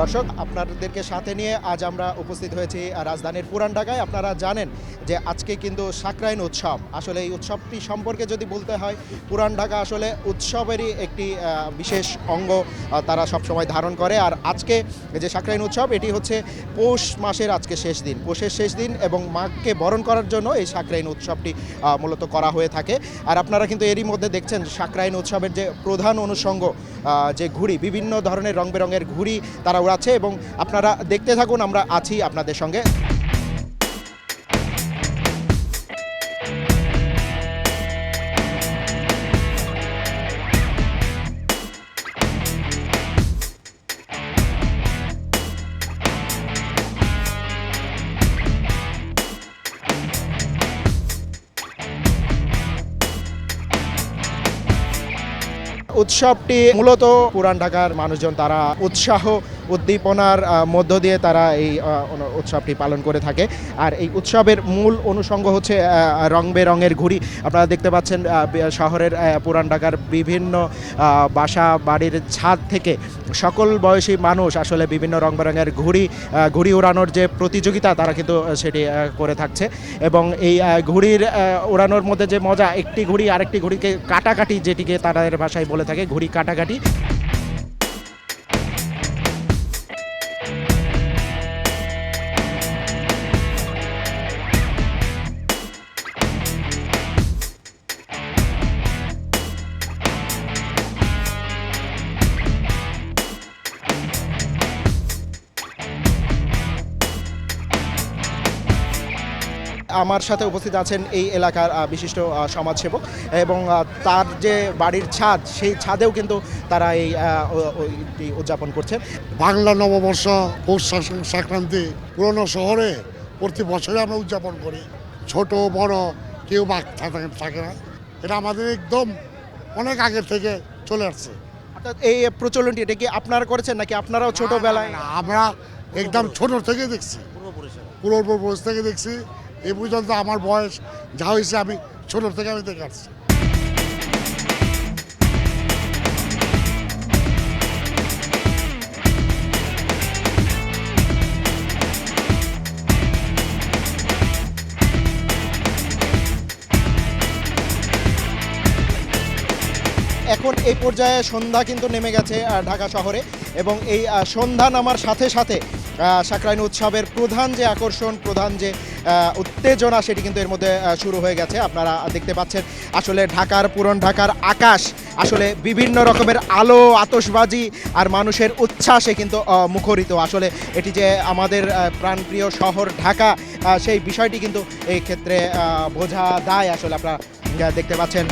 দর্শক, আপনাদেরকে সাথে নিয়ে আজ আমরা উপস্থিত হয়েছি রাজধানীর পুরান ঢাকায় আপনারা জানেন যে আজকে কিন্তু সাকরাইন উৎসব। আসলে এই উৎসবটি সম্পর্কে যদি বলতে হয় পুরান ঢাকা আসলে উৎসবেরই একটি বিশেষ অঙ্গ তারা সবসময় ধারণ করে। আর আজকে যে সাকরাইন উৎসব, এটি হচ্ছে পৌষ মাসের আজকে শেষ দিন। পৌষের শেষ দিন এবং মাঘকে বরণ করার জন্য এই সাকরাইন উৎসবটি মূলত করা হয়ে থাকে। আর আপনারা কিন্তু এরই মধ্যে দেখছেন সাকরাইন উৎসবের যে প্রধান অনুষঙ্গ যে ঘুড়ি, বিভিন্ন ধরনের রং বেরঙের ঘুড়ি তারা উড়াচ্ছে এবং আপনারা দেখতে থাকুন, আমরা আছি আপনাদের সঙ্গে। উৎসবটি মূলত পুরান ঢাকার মানুষজন, তারা উৎসাহ উদ্দীপনার মধ্য দিয়ে তারা এই উৎসবটি পালন করে থাকে। আর এই উৎসবের মূল অনুষঙ্গ হচ্ছে রং বেরঙের ঘুড়ি। আপনারা দেখতে পাচ্ছেন শহরের পুরান ঢাকার বিভিন্ন বাসা বাড়ির ছাদ থেকে সকল বয়সী মানুষ আসলে বিভিন্ন রং বেরঙের ঘুড়ি ঘুড়ি উড়ানোর যে প্রতিযোগিতা, তারা কিন্তু সেটি করে থাকছে। এবং এই ঘুড়ির উড়ানোর মধ্যে যে মজা, একটি ঘুড়ি আরেকটি ঘুড়িকে কাটাকাটি, যেটিকে তাদের ভাষায় বলে থাকে ঘুড়ি কাটাকাটি। আমার সাথে উপস্থিত আছেন এই এলাকার বিশিষ্ট সমাজসেবক এবং তার যে বাড়ির ছাদ সেই ছাদেও কিন্তু তারা এই উদযাপন করছেন। বাংলা নববর্ষ পৌষ সংক্রান্তি পুরনো শহরে প্রতি বছরে আমরা উদযাপন করি। ছোট বড় কেউ বাক থাকে থাকে না। এটা আমাদের একদম অনেক আগের থেকে চলে আসছে। অর্থাৎ এই প্রচলনটি এটা কি আপনারা করেছেন নাকি আপনারাও ছোটবেলায়? না, আমরা একদম ছোট থেকে দেখছি। পূর্বপুরুষ থেকে দেখছি। এ পর্যন্ত আমার বয়স, যা হয়েছে আমি ছোট থেকে আমি দেখে আসছি। এখন এই পর্যায়ে সন্ধ্যা কিন্তু নেমে গেছে ঢাকা শহরে এবং এই সন্ধ্যা নামার সাথে সাথে সাকরাইন উৎসবের প্রধান যে আকর্ষণ, প্রধান যে উত্তেজনা সেটি কিন্তু এর মধ্যে শুরু হয়ে গেছে। আপনারা দেখতে পাচ্ছেন, আসলে ঢাকার, পুরন ঢাকার আকাশ, আসলে বিভিন্ন রকমের আলো আতসবাজি আর মানুষের উচ্ছ্বাসে কিন্তু মুখরিত। আসলে এটি যে আমাদের প্রাণপ্রিয় শহর ঢাকা সেই বিষয়টি কিন্তু এই ক্ষেত্রে বোঝা দায় আসলে আপনারা দেখতে পাচ্ছেন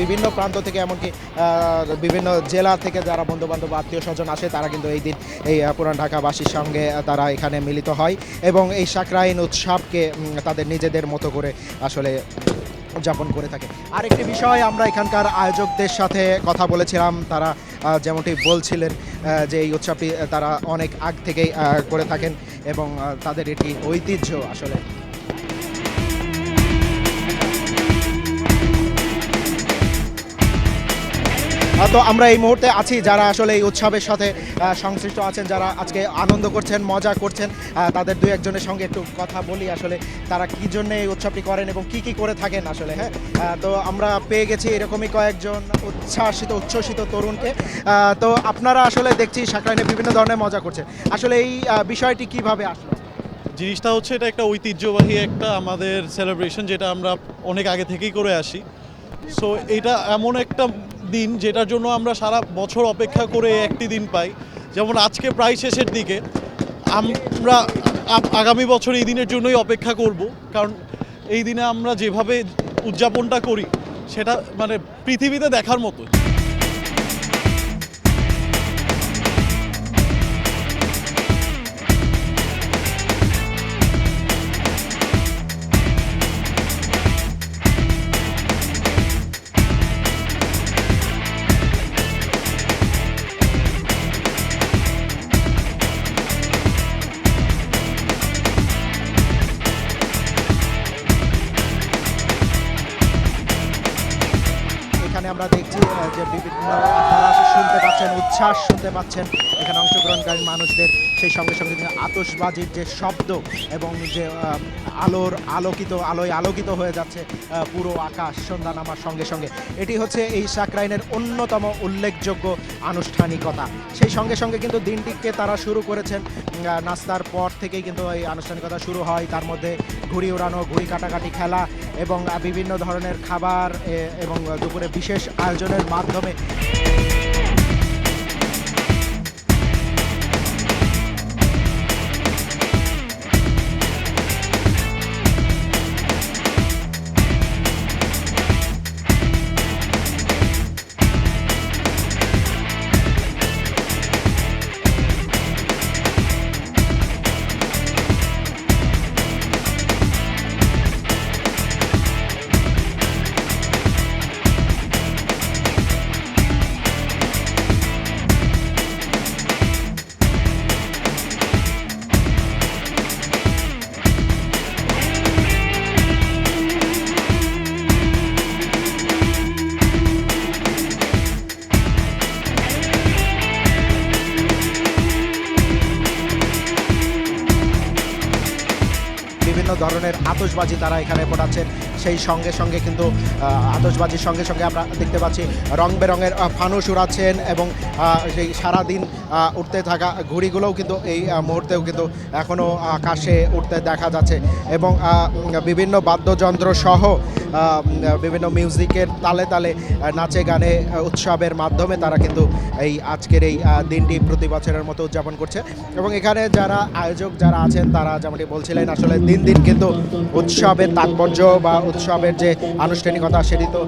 বিভিন্ন প্রান্ত থেকে এমনকি বিভিন্ন জেলা থেকে যারা বন্ধু বান্ধব আত্মীয় স্বজন আসে, তারা কিন্তু এই দিন এই পুরান ঢাকাবাসীর সঙ্গে তারা এখানে মিলিত হয় এবং এই সাকরাইন উৎসবকে তাদের নিজেদের মতো করে আসলে উদযাপন করে থাকে। আরেকটি বিষয় আমরা এখানকার আয়োজকদের সাথে কথা বলেছিলাম। তারা যেমনটি বলছিলেন যে এই উৎসবটি তারা অনেক আগ থেকেই করে থাকেন এবং তাদের এটি ঐতিহ্য আসলে তো আমরা এই মুহূর্তে আছি যারা আসলে এই উৎসবের সাথে সংশ্লিষ্ট আছেন, যারা আজকে আনন্দ করছেন, মজা করছেন তাদের দু একজনের সঙ্গে একটু কথা বলি আসলে তারা কি জন্য এই উৎসবটি করেন এবং কি কি করে থাকেন আসলে হ্যাঁ? তো আমরা পেয়ে গেছি এরকমই কয়েকজন উচ্ছ্বাসিত, উচ্ছ্বসিত তরুণকে। তো আপনারা আসলে দেখছি সাকরাইনে বিভিন্ন ধরনের মজা করছেন। আসলে এই বিষয়টি কীভাবে আসলো? জিনিসটা হচ্ছে এটা একটা ঐতিহ্যবাহী একটা আমাদের সেলিব্রেশন যেটা আমরা অনেক আগে থেকেই করে আসি। সো এটা এমন একটা দিন যেটার জন্য আমরা সারা বছর অপেক্ষা করে একটি দিন পাই। যেমন আজকে প্রায় শেষের দিকে। আমরা আগামী বছর এই দিনের জন্যই অপেক্ষা করব। কারণ এই দিনে আমরা যেভাবে উদযাপনটা করি, সেটা মানে পৃথিবীতে দেখার মতো আমরা দেখছি যে বিভিন্ন আপনারা শুনতে পাচ্ছেন উচ্ছ্বাস শুনতে পাচ্ছেন। এখানে অংশগ্রহণকারী মানুষদের সেই সঙ্গে সঙ্গে কিন্তু আতশবাজির যে শব্দ এবং যে আলোর আলোকিত, আলোয় আলোকিত হয়ে যাচ্ছে পুরো আকাশ, সন্ধ্যা নামার সঙ্গে সঙ্গে, এটি হচ্ছে এই সাকরাইনের অন্যতম উল্লেখযোগ্য আনুষ্ঠানিকতা। সেই সঙ্গে সঙ্গে কিন্তু দিনটিকে তারা শুরু করেছেন নাস্তার পর থেকেই কিন্তু এই আনুষ্ঠানিকতা শুরু হয়। তার মধ্যে ঘুড়ি ওড়ানো, ঘুড়ি কাটাকাটি খেলা এবং বিভিন্ন ধরনের খাবার এবং দুপুরে বিশেষ আয়োজনের মাধ্যমে ধরনের আতশবাজি তারা এখানে পড়াচ্ছেন সেই সঙ্গে সঙ্গে কিন্তু আতসবাজির সঙ্গে সঙ্গে আমরা দেখতে পাচ্ছি রং বেরঙের ফানুস উড়াচ্ছেন এবং সেই সারাদিন উঠতে থাকা ঘুড়িগুলোও কিন্তু এই মুহূর্তেও কিন্তু এখনও আকাশে উঠতে দেখা যাচ্ছে। এবং বিভিন্ন বাদ্যযন্ত্র সহ বিভিন্ন মিউজিকের তালে তালে নাচে গানে উৎসবের মাধ্যমে তারা কিন্তু এই আজকের এই দিনটি প্রতি বছরের মতো উদযাপন করছে। এবং এখানে যারা আয়োজক যারা আছেন, তারা যেমনটি বলছিলেন, আসলে দিন দিন কিন্তু উৎসবের তাৎপর্য বা উৎসবের যে আনুষ্ঠানিকতা, সেটি তো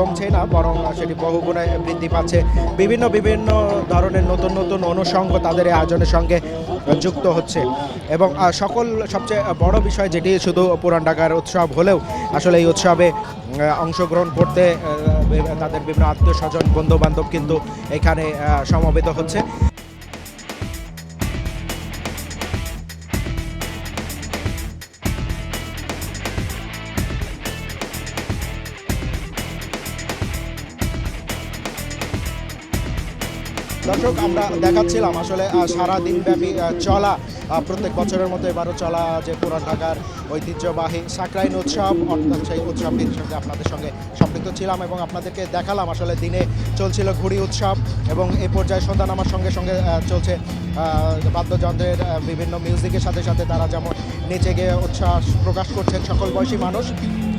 কমছে না, বরং সেটি বহুগুণে বৃদ্ধি পাচ্ছে। বিভিন্ন বিভিন্ন ধরনের নতুন নতুন অনুষঙ্গ তাদের এই আয়োজনের সঙ্গে যুক্ত হচ্ছে। এবং সকল, সবচেয়ে বড় বিষয় যেটি শুধু পুরান ঢাকার উৎসব হলেও আসলে এই উৎসবে অংশগ্রহণ করতে তাদের বিভিন্ন আত্মীয় স্বজন বন্ধু বান্ধব কিন্তু এখানে সমবেত হচ্ছে। দর্শক, আমরা দেখাচ্ছিলাম আসলে সারা দিনব্যাপী চলা প্রত্যেক বছরের মতো এবারও চলা যে পুরান ঢাকার ঐতিহ্যবাহী সাকরাইন উৎসব, অর্থাৎ সেই উৎসবটির সঙ্গে আপনাদের সঙ্গে সম্পৃক্ত ছিলাম এবং আপনাদেরকে দেখালাম আসলে দিনে চলছিল ঘুড়ি উৎসব এবং এই পর্যায়ে সন্ধ্যা নামার সঙ্গে সঙ্গে চলছে বাদ্যযন্ত্রের বিভিন্ন মিউজিকের সাথে সাথে তারা যেমন নেচে গিয়ে উচ্ছ্বাস প্রকাশ করছেন সকল বয়সী মানুষ।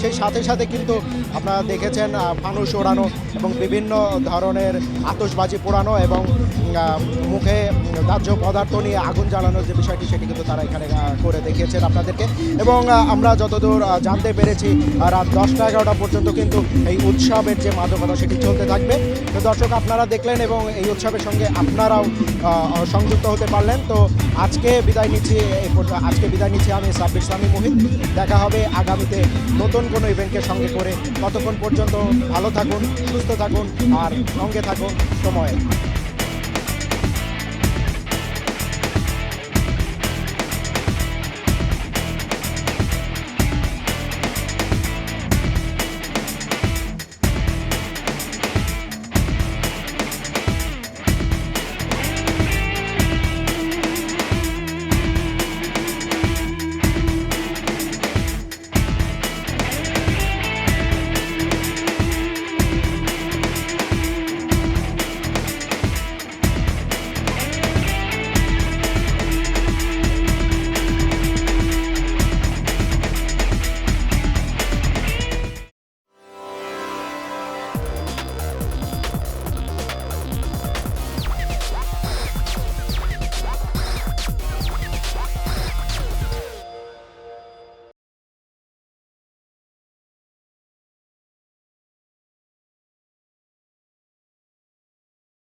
সেই সাথে সাথে কিন্তু আপনারা দেখেছেন ফানুস ওড়ানো এবং বিভিন্ন ধরনের আতশবাজি পোড়ানো এবং মুখে দাহ্য পদার্থ নিয়ে আগুন জ্বালানোর যে বিষয়টি সেটি কিন্তু তারা এখানে করে দেখিয়েছেন আপনাদেরকে। এবং আমরা যতদূর জানতে পেরেছি রাত দশটা এগারোটা পর্যন্ত কিন্তু এই উৎসবের যে মাদকতা সেটি চলতে থাকবে। তো দর্শক, আপনারা দেখলেন এবং এই উৎসবের সঙ্গে আপনারাও সংযুক্ত হতে পারলেন। তো আজকে বিদায় নিচ্ছি আজকে বিদায় নিচ্ছি আমি সাব্বির ইসলামী মুহিত। দেখা হবে আগামীতে নতুন কোনো ইভেন্টকে সঙ্গে করে ততক্ষণ পর্যন্ত ভালো থাকুন সুস্থ থাকুন আর সঙ্গে থাকুন সময়ে।